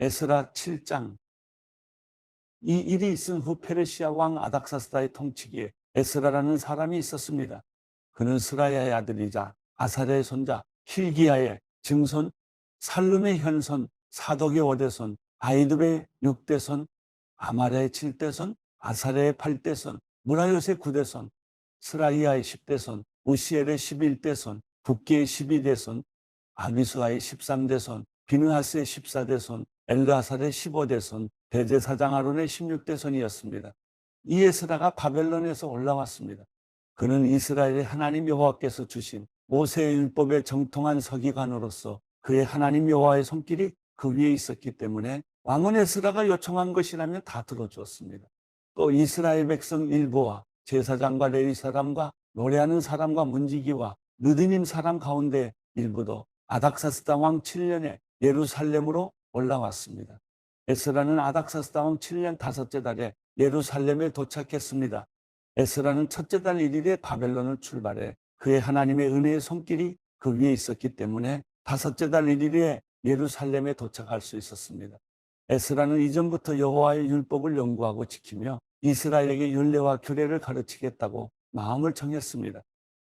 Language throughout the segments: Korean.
에스라 7장 이 일이 있은 후 페르시아 왕 아닥사스다의 통치기에 에스라라는 사람이 있었습니다. 그는 스라야의 아들이자 아사랴의 손자 힐기야의 증손 살룸의 현손 사독의 오대손 아이드의 육대손 아마랴의 칠대손 아사랴의 팔대손 무라요의 구대손 스라이아의 십대손 우시엘의 십일대손 북기의 십이대손 아비수아의 십삼대손 비느하스의 십사대손 엘르아살의 십오대손 대제사장 아론의 십육대손이었습니다. 이 에스라가 바벨론에서 올라왔습니다. 그는 이스라엘의 하나님 여호와께서 주신 모세의 율법에 정통한 서기관으로서 그의 하나님 여호와의 손길이 그 위에 있었기 때문에 왕은 에스라가 요청한 것이라면 다 들어주었습니다. 또 이스라엘 백성 일부와 제사장과 레위 사람과 노래하는 사람과 문지기와 느드님 사람 가운데 일부도 아닥사스다 왕 7년에 예루살렘으로 올라왔습니다. 에스라는 아닥사스다 왕 7년 다섯째 달에 예루살렘에 도착했습니다. 에스라는 첫째 달 1일에 바벨론을 출발해 그의 하나님의 은혜의 손길이 그 위에 있었기 때문에 다섯째 달 1일에 예루살렘에 도착할 수 있었습니다. 에스라는 이전부터 여호와의 율법을 연구하고 지키며 이스라엘에게 율례와 규례를 가르치겠다고 마음을 정했습니다.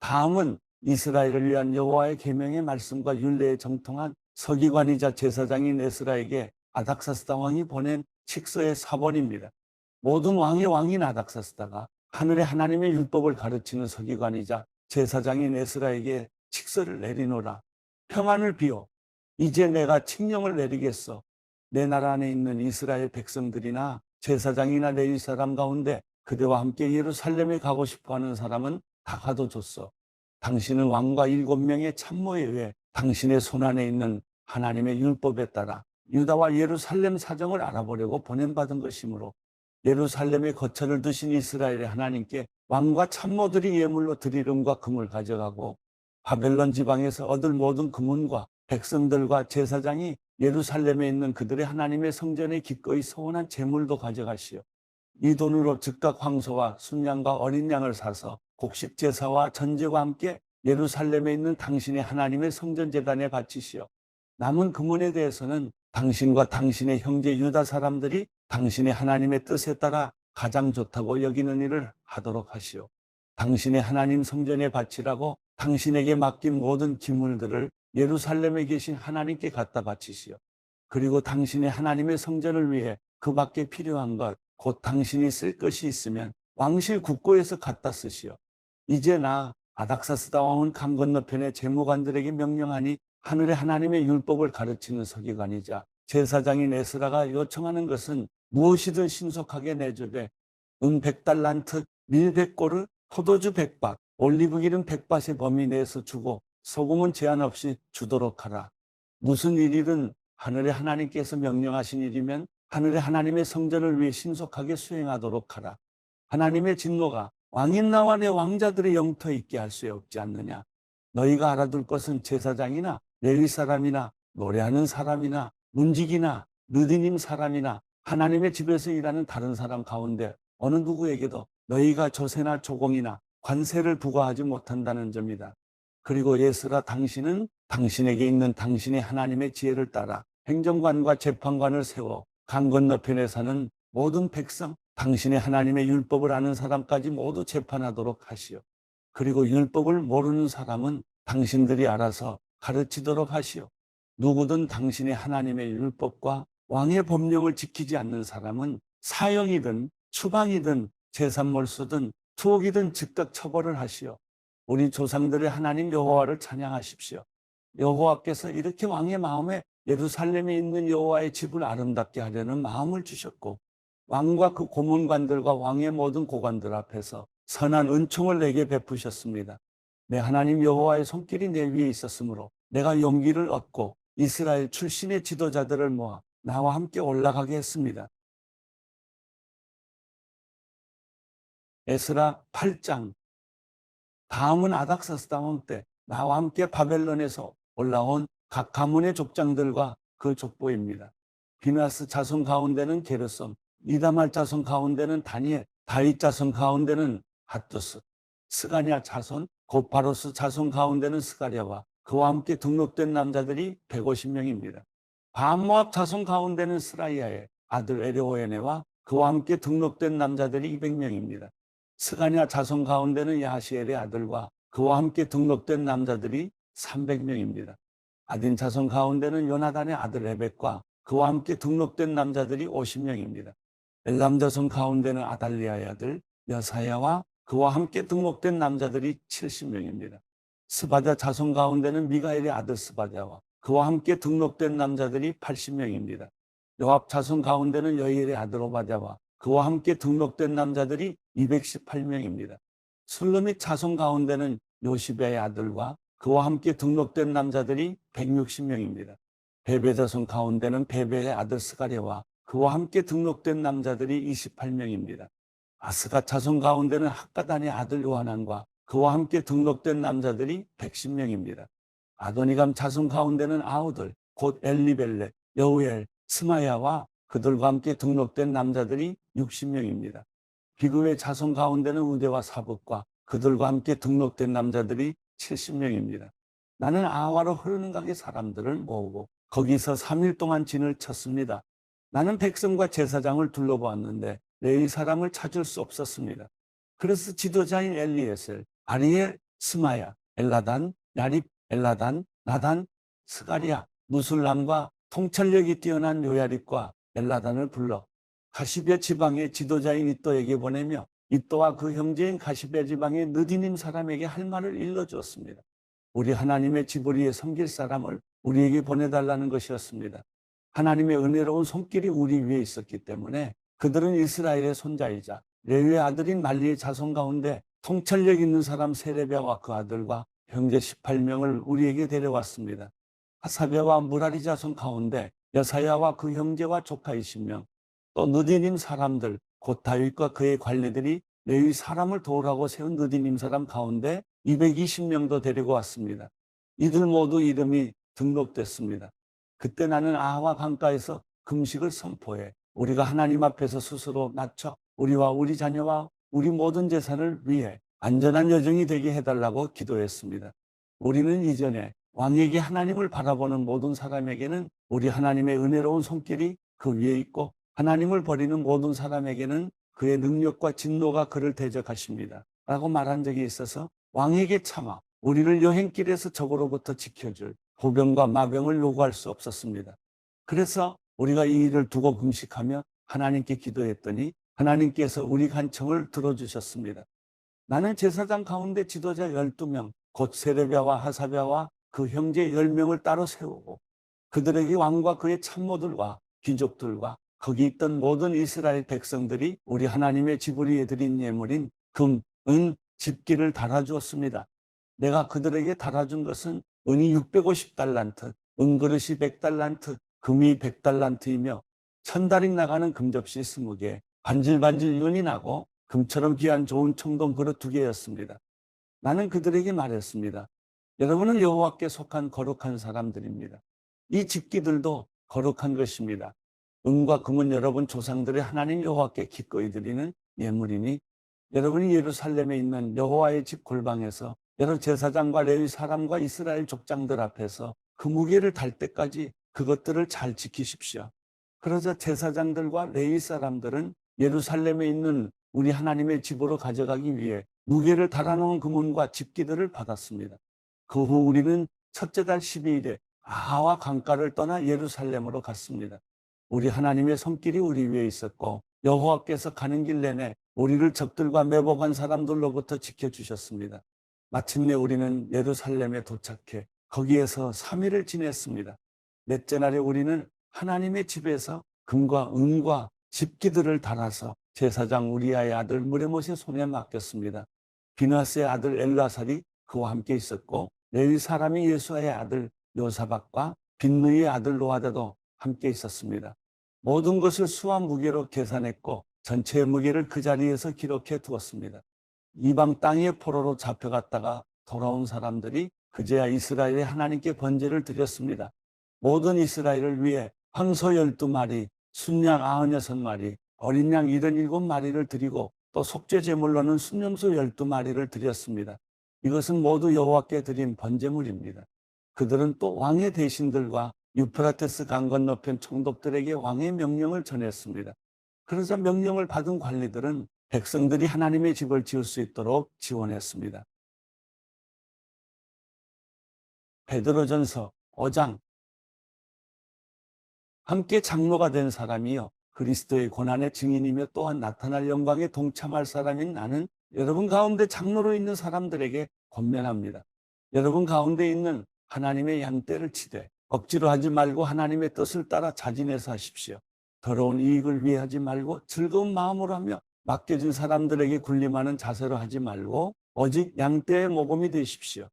다음은 이스라엘을 위한 여호와의 계명의 말씀과 율례에 정통한 서기관이자 제사장인 에스라에게 아닥사스다 왕이 보낸 칙서의 사본입니다. 모든 왕의 왕인 아닥사스다가 하늘의 하나님의 율법을 가르치는 서기관이자 제사장인 에스라에게 칙서를 내리노라. 평안을 비워 이제 내가 칙령을 내리겠어. 내 나라 안에 있는 이스라엘 백성들이나 제사장이나 레위 사람 가운데 그대와 함께 예루살렘에 가고 싶어 하는 사람은 다 가둬줬어. 당신은 왕과 일곱 명의 참모에 의해 당신의 손안에 있는 하나님의 율법에 따라 유다와 예루살렘 사정을 알아보려고 보낸받은 것이므로 예루살렘에 거처를 두신 이스라엘의 하나님께 왕과 참모들이 예물로 드리름과 금을 가져가고 바벨론 지방에서 얻을 모든 금은과 백성들과 제사장이 예루살렘에 있는 그들의 하나님의 성전에 기꺼이 소원한 재물도 가져가시오. 이 돈으로 즉각 황소와 순양과 어린 양을 사서 곡식 제사와 전제와 함께 예루살렘에 있는 당신의 하나님의 성전 재단에 바치시오. 남은 금원에 대해서는 당신과 당신의 형제 유다 사람들이 당신의 하나님의 뜻에 따라 가장 좋다고 여기는 일을 하도록 하시오. 당신의 하나님 성전에 바치라고 당신에게 맡긴 모든 기물들을 예루살렘에 계신 하나님께 갖다 바치시오. 그리고 당신의 하나님의 성전을 위해 그 밖에 필요한 것, 곧 당신이 쓸 것이 있으면 왕실 국고에서 갖다 쓰시오. 이제 나 아닥사스다 왕은 강 건너편의 재무관들에게 명령하니 하늘의 하나님의 율법을 가르치는 서기관이자 제사장인 에스라가 요청하는 것은 무엇이든 신속하게 내주되 은 백달란트, 밀 백골을 포도주 백박, 올리브 기름 백밭의 범위 내에서 주고 소금은 제한 없이 주도록 하라. 무슨 일이든 하늘의 하나님께서 명령하신 일이면 하늘의 하나님의 성전을 위해 신속하게 수행하도록 하라. 하나님의 진노가 왕인 나와 내 왕자들의 영토에 있게 할 수 없지 않느냐. 너희가 알아둘 것은 제사장이나 레위 사람이나 노래하는 사람이나 문지기나 느디님 사람이나 하나님의 집에서 일하는 다른 사람 가운데 어느 누구에게도 너희가 조세나 조공이나 관세를 부과하지 못한다는 점이다. 그리고 예스라 당신은 당신에게 있는 당신의 하나님의 지혜를 따라 행정관과 재판관을 세워 강 건너편에 사는 모든 백성, 당신의 하나님의 율법을 아는 사람까지 모두 재판하도록 하시오. 그리고 율법을 모르는 사람은 당신들이 알아서 가르치도록 하시오. 누구든 당신의 하나님의 율법과 왕의 법령을 지키지 않는 사람은 사형이든 추방이든 재산몰수든 투옥이든 즉각 처벌을 하시오. 우리 조상들의 하나님 여호와를 찬양하십시오. 여호와께서 이렇게 왕의 마음에 예루살렘에 있는 여호와의 집을 아름답게 하려는 마음을 주셨고 왕과 그 고문관들과 왕의 모든 고관들 앞에서 선한 은총을 내게 베푸셨습니다. 내 하나님 여호와의 손길이 내 위에 있었으므로 내가 용기를 얻고 이스라엘 출신의 지도자들을 모아 나와 함께 올라가게 했습니다. 에스라 8장 다음은 아닥사스 왕때 나와 함께 바벨론에서 올라온 각 가문의 족장들과 그 족보입니다. 비나스 자손 가운데는 게르솜, 이다말 자손 가운데는 다니엘, 다윗 자손 가운데는 핫두스, 스가냐 자손, 고파로스 자손 가운데는 스가랴와 그와 함께 등록된 남자들이 150명입니다. 반모압 자손 가운데는 스라이아의 아들 에레오에네와 그와 함께 등록된 남자들이 200명입니다. 스가냐 자손 가운데는 야시엘의 아들과 그와 함께 등록된 남자들이 300명입니다. 아딘 자손 가운데는 요나단의 아들 레벡과 그와 함께 등록된 남자들이 50명입니다. 엘람 자손 가운데는 아달리아의 아들 여사야와 그와 함께 등록된 남자들이 70명입니다. 스바자 자손 가운데는 미가엘의 아들 스바자와 그와 함께 등록된 남자들이 80명입니다. 요압 자손 가운데는 여일의 아들 오바자와 그와 함께 등록된 남자들이 218명입니다. 술르밋 자손 가운데는 요시베의 아들과 그와 함께 등록된 남자들이 160명입니다. 베베 자손 가운데는 베베의 아들 스가랴와 그와 함께 등록된 남자들이 28명입니다. 아스가 자손 가운데는 학가단의 아들 요하난과 그와 함께 등록된 남자들이 110명입니다. 아도니감 자손 가운데는 아우들, 곧 엘리벨레, 여우엘, 스마야와 그들과 함께 등록된 남자들이 60명입니다. 비그의 자손 가운데는 우대와 사복과 그들과 함께 등록된 남자들이 70명입니다. 나는 아와로 흐르는 강의 사람들을 모으고 거기서 3일 동안 진을 쳤습니다. 나는 백성과 제사장을 둘러보았는데 레위 사람을 찾을 수 없었습니다. 그래서 지도자인 엘리에셀, 아리엘, 스마야, 엘라단, 야립, 엘라단, 나단, 스가리아, 무술람과 통찰력이 뛰어난 요야립과 엘라단을 불러 가시베 지방의 지도자인 이또에게 보내며 이또와 그 형제인 가시베 지방의 느디님 사람에게 할 말을 일러주었습니다. 우리 하나님의 지보리에 섬길 사람을 우리에게 보내달라는 것이었습니다. 하나님의 은혜로운 손길이 우리 위에 있었기 때문에 그들은 이스라엘의 손자이자 레위의 아들인 말리의 자손 가운데 통찰력 있는 사람 세레비아와 그 아들과 형제 18명을 우리에게 데려왔습니다. 하사베와 무라리 자손 가운데 여사야와 그 형제와 조카 20명, 또 느디님 사람들, 곧 다윗과 그의 관리들이 레위 사람을 도우라고 세운 느디님 사람 가운데 220명도 데리고 왔습니다. 이들 모두 이름이 등록됐습니다. 그때 나는 아와 강가에서 금식을 선포해 우리가 하나님 앞에서 스스로 낮춰 우리와 우리 자녀와 우리 모든 재산을 위해 안전한 여정이 되게 해달라고 기도했습니다. 우리는 이전에 왕에게 하나님을 바라보는 모든 사람에게는 우리 하나님의 은혜로운 손길이 그 위에 있고 하나님을 버리는 모든 사람에게는 그의 능력과 진노가 그를 대적하십니다. 라고 말한 적이 있어서 왕에게 참아 우리를 여행길에서 적으로부터 지켜줄 보병과 마병을 요구할 수 없었습니다. 그래서 우리가 이 일을 두고 금식하며 하나님께 기도했더니 하나님께서 우리 간청을 들어주셨습니다. 나는 제사장 가운데 지도자 12명, 곧 세레비아와 하사비아와 그 형제 10명을 따로 세우고 그들에게 왕과 그의 참모들과 귀족들과 거기 있던 모든 이스라엘 백성들이 우리 하나님의 지부리에 드린 예물인 금, 은, 집기를 달아주었습니다. 내가 그들에게 달아준 것은 은이 650달란트, 은그릇이 100달란트, 금이 100달란트이며 천달이 나가는 금접시 20개, 반질반질 윤이 나고 금처럼 귀한 좋은 청동 그릇 두 개였습니다. 나는 그들에게 말했습니다. 여러분은 여호와께 속한 거룩한 사람들입니다. 이 집기들도 거룩한 것입니다. 은과 금은 여러분 조상들의 하나님 여호와께 기꺼이 드리는 예물이니 여러분이 예루살렘에 있는 여호와의 집 골방에서 여러 제사장과 레위 사람과 이스라엘 족장들 앞에서 그 무게를 달 때까지 그것들을 잘 지키십시오. 그러자 제사장들과 레위 사람들은 예루살렘에 있는 우리 하나님의 집으로 가져가기 위해 무게를 달아놓은 금은과 집기들을 받았습니다. 그 후 우리는 첫째 달 12일에 아와 강가를 떠나 예루살렘으로 갔습니다. 우리 하나님의 손길이 우리 위에 있었고 여호와께서 가는 길 내내 우리를 적들과 매복한 사람들로부터 지켜주셨습니다. 마침내 우리는 예루살렘에 도착해 거기에서 3일을 지냈습니다. 넷째 날에 우리는 하나님의 집에서 금과 은과 집기들을 달아서 제사장 우리아의 아들 무레못의 손에 맡겼습니다. 비나스의 아들 엘라살이 그와 함께 있었고 레위 사람이 예수아의 아들 요사박과 빈느의 아들 노아다도 함께 있었습니다. 모든 것을 수와 무게로 계산했고 전체의 무게를 그 자리에서 기록해 두었습니다. 이방 땅의 포로로 잡혀갔다가 돌아온 사람들이 그제야 이스라엘의 하나님께 번제를 드렸습니다. 모든 이스라엘을 위해 황소 12마리, 순양 96마리, 어린 양 77마리를 드리고 또 속죄 제물로는 순염소 12마리를 드렸습니다. 이것은 모두 여호와께 드린 번제물입니다. 그들은 또 왕의 대신들과 유프라테스 강 건너편 총독들에게 왕의 명령을 전했습니다. 그러자 명령을 받은 관리들은 백성들이 하나님의 집을 지을 수 있도록 지원했습니다. 베드로전서 5장 함께 장로가 된 사람이요 그리스도의 고난의 증인이며 또한 나타날 영광에 동참할 사람인 나는 여러분 가운데 장로로 있는 사람들에게 권면합니다. 여러분 가운데 있는 하나님의 양떼를 치되 억지로 하지 말고 하나님의 뜻을 따라 자진해서 하십시오. 더러운 이익을 위해 하지 말고 즐거운 마음으로 하며 맡겨진 사람들에게 군림하는 자세로 하지 말고 오직 양떼의 모범이 되십시오.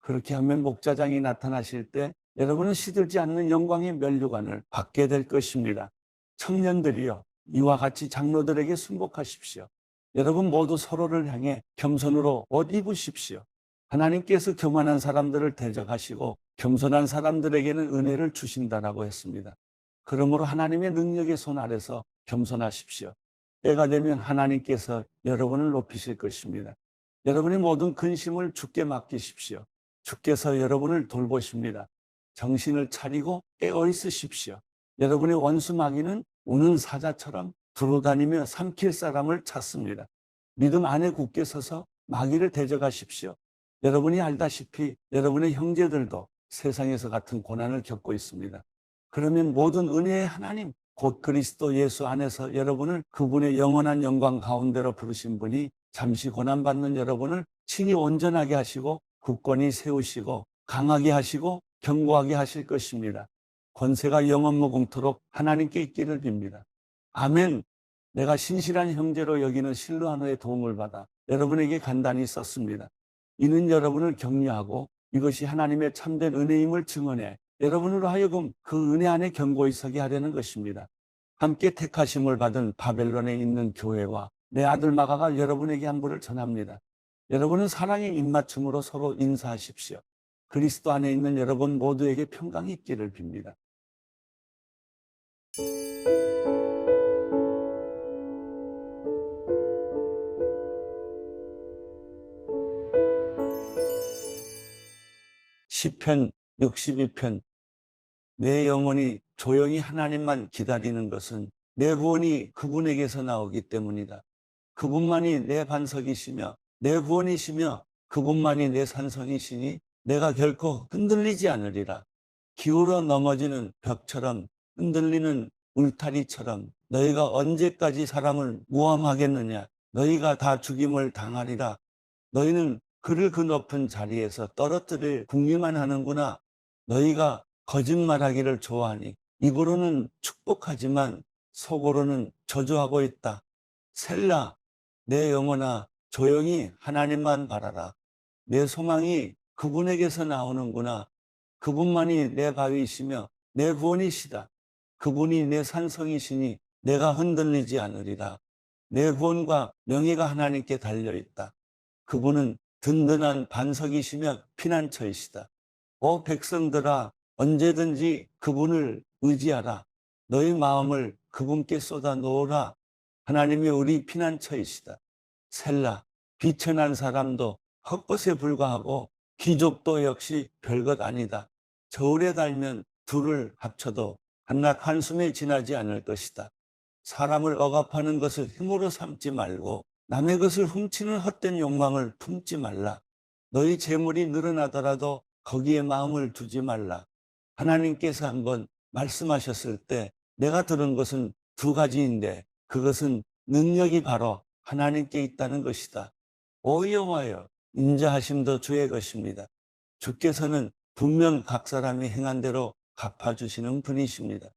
그렇게 하면 목자장이 나타나실 때 여러분은 시들지 않는 영광의 면류관을 받게 될 것입니다. 청년들이여 이와 같이 장로들에게 순복하십시오. 여러분 모두 서로를 향해 겸손으로 옷 입으십시오. 하나님께서 교만한 사람들을 대적하시고 겸손한 사람들에게는 은혜를 주신다라고 했습니다. 그러므로 하나님의 능력의 손 아래서 겸손하십시오. 때가 되면 하나님께서 여러분을 높이실 것입니다. 여러분의 모든 근심을 주께 맡기십시오. 주께서 여러분을 돌보십니다. 정신을 차리고 깨어 있으십시오. 여러분의 원수 마귀는 우는 사자처럼 두루다니며 삼킬 사람을 찾습니다. 믿음 안에 굳게 서서 마귀를 대적하십시오. 여러분이 알다시피 여러분의 형제들도 세상에서 같은 고난을 겪고 있습니다. 그러면 모든 은혜의 하나님, 곧 그리스도 예수 안에서 여러분을 그분의 영원한 영광 가운데로 부르신 분이 잠시 고난받는 여러분을 친히 온전하게 하시고 굳건히 세우시고 강하게 하시고 견고하게 하실 것입니다. 권세가 영원 무궁토록 하나님께 있기를 빕니다. 아멘. 내가 신실한 형제로 여기는 실로하노의 도움을 받아 여러분에게 간단히 썼습니다. 이는 여러분을 격려하고 이것이 하나님의 참된 은혜임을 증언해 여러분으로 하여금 그 은혜 안에 견고히 서게 하려는 것입니다. 함께 택하심을 받은 바벨론에 있는 교회와 내 아들 마가가 여러분에게 안부를 전합니다. 여러분은 사랑의 입맞춤으로 서로 인사하십시오. 그리스도 안에 있는 여러분 모두에게 평강이 있기를 빕니다. 시편 62편 내 영혼이 조용히 하나님만 기다리는 것은 내 구원이 그분에게서 나오기 때문이다. 그분만이 내 반석이시며 내 구원이시며 그분만이 내 산성이시니 내가 결코 흔들리지 않으리라. 기울어 넘어지는 벽처럼 흔들리는 울타리처럼 너희가 언제까지 사람을 모함하겠느냐? 너희가 다 죽임을 당하리라. 너희는 그를 그 높은 자리에서 떨어뜨릴 궁리만 하는구나. 너희가 거짓말하기를 좋아하니 입으로는 축복하지만 속으로는 저주하고 있다. 셀라, 내 영혼아 조용히 하나님만 바라라. 내 소망이 그분에게서 나오는구나. 그분만이 내 바위이시며 내 구원이시다. 그분이 내 산성이시니 내가 흔들리지 않으리라. 내 구원과 명예가 하나님께 달려있다. 그분은 든든한 반석이시며 피난처이시다. 오 백성들아 언제든지 그분을 의지하라. 너희 마음을 그분께 쏟아 놓으라. 하나님이 우리 피난처이시다. 셀라 비천한 사람도 헛것에 불과하고 귀족도 역시 별것 아니다. 저울에 달면 둘을 합쳐도 한낮 한숨에 지나지 않을 것이다. 사람을 억압하는 것을 힘으로 삼지 말고 남의 것을 훔치는 헛된 욕망을 품지 말라. 너희 재물이 늘어나더라도 거기에 마음을 두지 말라. 하나님께서 한번 말씀하셨을 때 내가 들은 것은 두 가지인데 그것은 능력이 바로 하나님께 있다는 것이다. 오 여호와여 인자하심도 주의 것입니다. 주께서는 분명 각 사람이 행한 대로 갚아주시는 분이십니다.